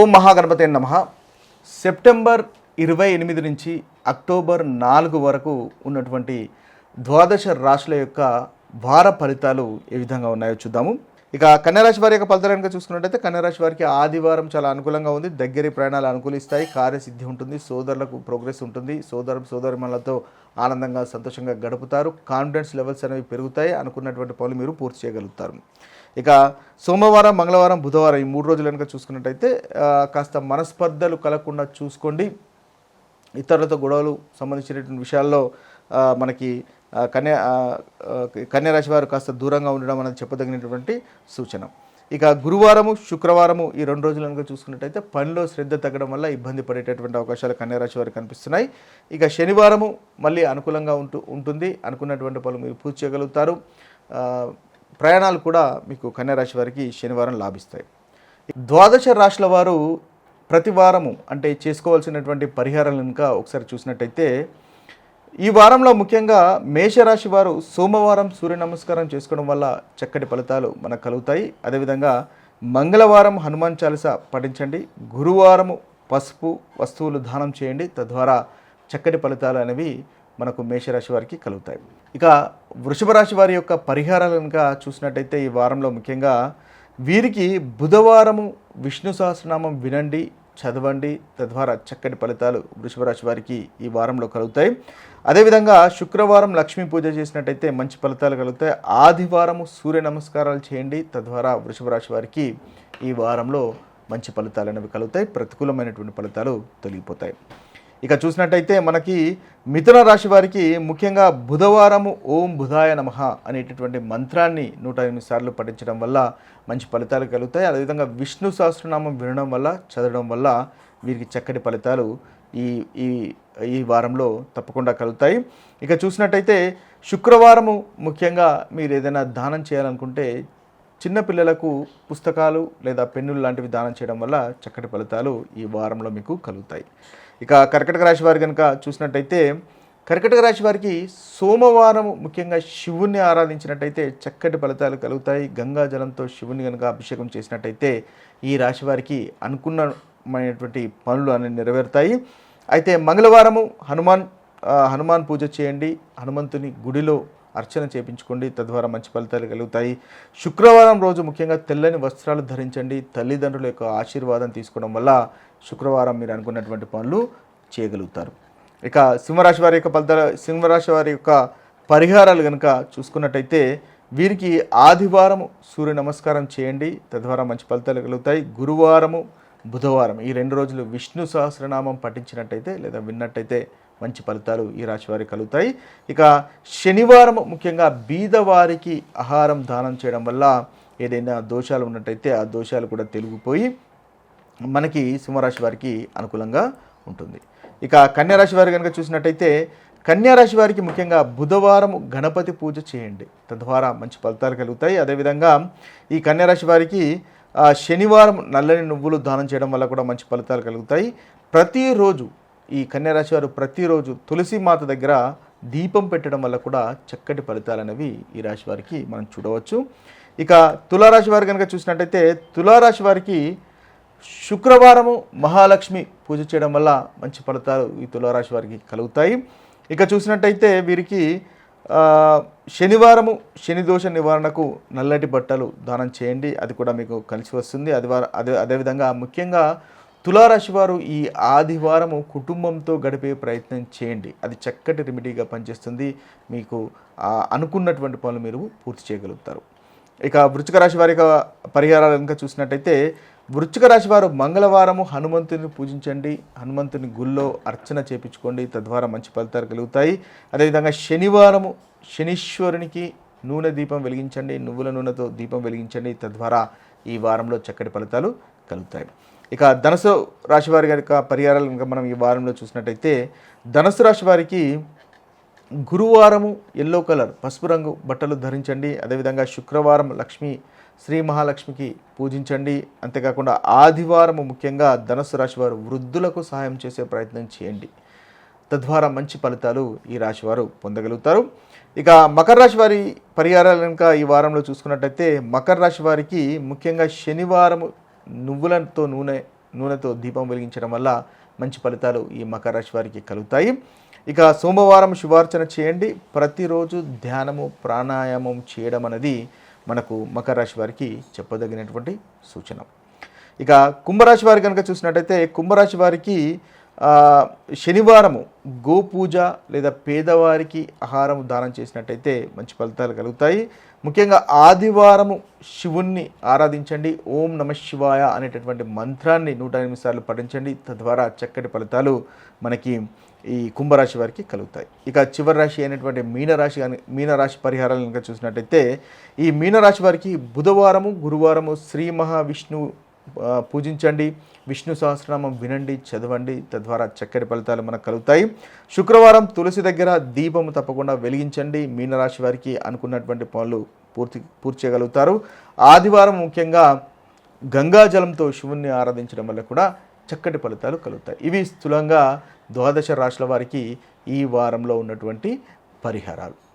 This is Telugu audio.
ఓం మహాగణపతి నమ. సెప్టెంబర్ ఇరవై ఎనిమిది నుంచి అక్టోబర్ నాలుగు వరకు ఉన్నటువంటి ద్వాదశ రాశుల యొక్క వార ఫలితాలు ఏ విధంగా ఉన్నాయో చూద్దాము. ఇక కన్యరాశి వారి యొక్క ఫలితాలు కనుక చూసుకున్నట్టయితే కన్యరాశి వారికి ఆదివారం చాలా అనుకూలంగా ఉంది. దగ్గరి ప్రయాణాలు అనుకూలిస్తాయి. కార్యసిద్ధి ఉంటుంది. సోదరులకు ప్రోగ్రెస్ ఉంటుంది. సోదరు సోదరిమణులతో ఆనందంగా సంతోషంగా గడుపుతారు. కాన్ఫిడెన్స్ లెవెల్స్ అనేవి పెరుగుతాయి. అనుకున్నటువంటి పనులు మీరు పూర్తి చేయగలుగుతారు. ఇక సోమవారం మంగళవారం బుధవారం ఈ మూడు రోజులు కనుక చూసుకున్నట్టయితే కాస్త మనస్పర్ధలు కలగకుండా చూసుకోండి. ఇతరులతో గొడవలు సంబంధించినటువంటి విషయాల్లో మనకి కన్య కన్యరాశి వారు కాస్త దూరంగా ఉండడం అనేది చెప్పదగినటువంటి సూచన. ఇక గురువారము శుక్రవారము ఈ రెండు రోజులు కనుక చూసుకున్నట్టయితే పనిలో శ్రద్ధ తగ్గడం వల్ల ఇబ్బంది పడేటటువంటి అవకాశాలు కన్యరాశి వారికి కనిపిస్తున్నాయి. ఇక శనివారము మళ్ళీ అనుకూలంగా ఉంటూ ఉంటుంది. అనుకున్నటువంటి పనులు మీరు పూర్తి చేయగలుగుతారు. ప్రయాణాలు కూడా మీకు కన్యారాశి వారికి శనివారం లాభిస్తాయి. ద్వాదశ రాశుల వారు ప్రతి వారము అంటే చేసుకోవాల్సినటువంటి పరిహారాలు కనుక ఒకసారి చూసినట్టయితే ఈ వారంలో ముఖ్యంగా మేషరాశి వారు సోమవారం సూర్య నమస్కారం చేసుకోవడం వల్ల చక్కటి ఫలితాలు మనకు కలుగుతాయి. అదేవిధంగా మంగళవారం హనుమాన్ చాలీస పఠించండి. గురువారము పసుపు వస్తువులు దానం చేయండి. తద్వారా చక్కటి ఫలితాలు అనేవి మనకు మేషరాశి వారికి కలుగుతాయి. ఇక వృషభ రాశి వారి యొక్క పరిహారాలు కనుక చూసినట్టయితే ఈ వారంలో ముఖ్యంగా వీరికి బుధవారము విష్ణు సహస్రనామం వినండి చదవండి తద్వారా చక్కటి ఫలితాలు వృషభరాశి వారికి ఈ వారంలో కలుగుతాయి. అదేవిధంగా శుక్రవారం లక్ష్మీ పూజ చేసినట్టయితే మంచి ఫలితాలు కలుగుతాయి. ఆదివారము సూర్య నమస్కారాలు చేయండి తద్వారా వృషభరాశి వారికి ఈ వారంలో మంచి ఫలితాలు అనేవి కలుగుతాయి. ప్రతికూలమైనటువంటి ఫలితాలు తొలగిపోతాయి. ఇక చూసినట్టయితే మనకి మిథున రాశి వారికి ముఖ్యంగా బుధవారము ఓం బుధాయ నమః అనేటటువంటి మంత్రాన్ని నూట ఎనిమిది సార్లు పఠించడం వల్ల మంచి ఫలితాలు కలుగుతాయి. అదేవిధంగా విష్ణు సహస్రనామం వినడం వల్ల చదవడం వల్ల వీరికి చక్కటి ఫలితాలు ఈ ఈ ఈ వారంలో తప్పకుండా కలుగుతాయి. ఇక చూసినట్టయితే శుక్రవారము ముఖ్యంగా మీరు ఏదైనా దానం చేయాలనుకుంటే చిన్నపిల్లలకు పుస్తకాలు లేదా పెన్నులు లాంటివి దానం చేయడం వల్ల చక్కటి ఫలితాలు ఈ వారంలో మీకు కలుగుతాయి. ఇక కర్కటక రాశి వారి కనుక చూసినట్టయితే కర్కటక రాశి వారికి సోమవారం ముఖ్యంగా శివుణ్ణి ఆరాధించినట్టయితే చక్కటి ఫలితాలు కలుగుతాయి. గంగా జలంతో శివుని కనుక అభిషేకం చేసినట్టయితే ఈ రాశి వారికి అనుకున్నమైనటువంటి పనులు అనేవి నెరవేరుతాయి. అయితే మంగళవారము హనుమాన్ హనుమాన్ పూజ చేయండి. హనుమంతుని గుడిలో అర్చన చేపించుకోండి. తద్వారా మంచి ఫలితాలు కలుగుతాయి. శుక్రవారం రోజు ముఖ్యంగా తెల్లని వస్త్రాలు ధరించండి. తల్లిదండ్రుల యొక్క ఆశీర్వాదం తీసుకోవడం వల్ల శుక్రవారం మీరు అనుకున్నటువంటి పనులు చేయగలుగుతారు. ఇక సింహరాశి వారి యొక్క ఫలితాలు సింహరాశి వారి యొక్క పరిహారాలు కనుక చూసుకున్నట్టయితే వీరికి ఆదివారం సూర్య నమస్కారం చేయండి. తద్వారా మంచి ఫలితాలు కలుగుతాయి. గురువారము బుధవారం ఈ రెండు రోజులు విష్ణు సహస్రనామం పఠించినట్టయితే లేదా విన్నట్టయితే మంచి ఫలితాలు ఈ రాశి వారికి కలుగుతాయి. ఇక శనివారం ముఖ్యంగా బీదవారికి ఆహారం దానం చేయడం వల్ల ఏదైనా దోషాలు ఉన్నట్టయితే ఆ దోషాలు కూడా తొలగిపోయి మనకి సింహరాశి వారికి అనుకూలంగా ఉంటుంది. ఇక కన్యారాశి వారి కనుక చూసినట్టయితే కన్యారాశి వారికి ముఖ్యంగా బుధవారం గణపతి పూజ చేయండి. తద్వారా మంచి ఫలితాలు కలుగుతాయి. అదేవిధంగా ఈ కన్యారాశి వారికి శనివారం నల్లని నువ్వులు దానం చేయడం వల్ల కూడా మంచి ఫలితాలు కలుగుతాయి. ప్రతిరోజు ఈ కన్యారాశి వారు ప్రతిరోజు తులసి మాత దగ్గర దీపం పెట్టడం వల్ల కూడా చక్కటి ఫలితాలు అనేవి ఈ రాశి వారికి మనం చూడవచ్చు. ఇక తులారాశి వారు కనుక చూసినట్టయితే తులారాశి వారికి శుక్రవారము మహాలక్ష్మి పూజ చేయడం వల్ల మంచి ఫలితాలు ఈ తులారాశి వారికి కలుగుతాయి. ఇక చూసినట్టయితే వీరికి శనివారము శని దోష నివారణకు నల్లటి బట్టలు దానం చేయండి. అది కూడా మీకు కలిసి వస్తుంది. అది వార- అదే అదేవిధంగా ముఖ్యంగా తులారాశి వారు ఈ ఆదివారము కుటుంబంతో గడిపే ప్రయత్నం చేయండి. అది చక్కటి రెమెడీగా పనిచేస్తుంది. మీకు అనుకున్నటువంటి పనులు మీరు పూర్తి చేయగలుగుతారు. ఇక వృచ్చిక రాశి వారి యొక్క పరిహారాలు కనుక చూసినట్టయితే వృచ్చిక రాశి వారు మంగళవారము హనుమంతుని పూజించండి. హనుమంతుని గుళ్ళో అర్చన చేపించుకోండి. తద్వారా మంచి ఫలితాలు కలుగుతాయి. అదేవిధంగా శనివారము శనీశ్వరునికి నూనె దీపం వెలిగించండి. నువ్వుల నూనెతో దీపం వెలిగించండి. తద్వారా ఈ వారంలో చక్కటి ఫలితాలు కలుగుతాయి. ఇక ధనుసు రాశి వారి యొక్క పరిహారాలు కనుక మనం ఈ వారంలో చూసినట్టయితే ధనుసు రాశి వారికి గురువారము ఎల్లో కలర్ పసుపు రంగు బట్టలు ధరించండి. అదేవిధంగా శుక్రవారం లక్ష్మి శ్రీ మహాలక్ష్మికి పూజించండి. అంతేకాకుండా ఆదివారము ముఖ్యంగా ధనుసు రాశి వారు వృద్ధులకు సహాయం చేసే ప్రయత్నం చేయండి. తద్వారా మంచి ఫలితాలు ఈ రాశి వారు పొందగలుగుతారు. ఇక మకర రాశి వారి పరిహారాలు కనుక ఈ వారంలో చూసుకున్నట్టయితే మకర రాశి వారికి ముఖ్యంగా శనివారం నువ్వులతో నూనె నూనెతో దీపం వెలిగించడం వల్ల మంచి ఫలితాలు ఈ మకర రాశి వారికి కలుగుతాయి. ఇక సోమవారం శుభార్చన చేయండి. ప్రతిరోజు ధ్యానము ప్రాణాయామం చేయడం అనేది మనకు మకర రాశి వారికి చెప్పదగినటువంటి సూచన. ఇక కుంభరాశి వారి కనుక చూసినట్టయితే కుంభరాశి వారికి శనివారము గోపూజ లేదా పేదవారికి ఆహారం దానం చేసినట్టయితే మంచి ఫలితాలు కలుగుతాయి. ముఖ్యంగా ఆదివారము శివుణ్ణి ఆరాధించండి. ఓం నమ శివాయ అనేటటువంటి మంత్రాన్ని నూట ఎనిమిది సార్లు పఠించండి. తద్వారా చక్కటి ఫలితాలు మనకి ఈ కుంభరాశి వారికి కలుగుతాయి. ఇక చివరి రాశి అయినటువంటి మీనరాశి కానీ మీనరాశి పరిహారాలు కనుక చూసినట్టయితే ఈ మీనరాశి వారికి బుధవారము గురువారము శ్రీ మహావిష్ణువు పూజించండి. విష్ణు సహస్రనామం వినండి చదవండి. తద్వారా చక్కటి ఫలితాలు మనకు కలుగుతాయి. శుక్రవారం తులసి దగ్గర దీపము తప్పకుండా వెలిగించండి. మీనరాశి వారికి అనుకున్నటువంటి పనులు పూర్తి పూర్తి చేయగలుగుతారు. ఆదివారం ముఖ్యంగా గంగాజలంతో శివుణ్ణి ఆరాధించడం వల్ల కూడా చక్కటి ఫలితాలు కలుగుతాయి. ఇవి స్థూలంగా ద్వాదశ రాశుల వారికి ఈ వారంలో ఉన్నటువంటి పరిహారాలు.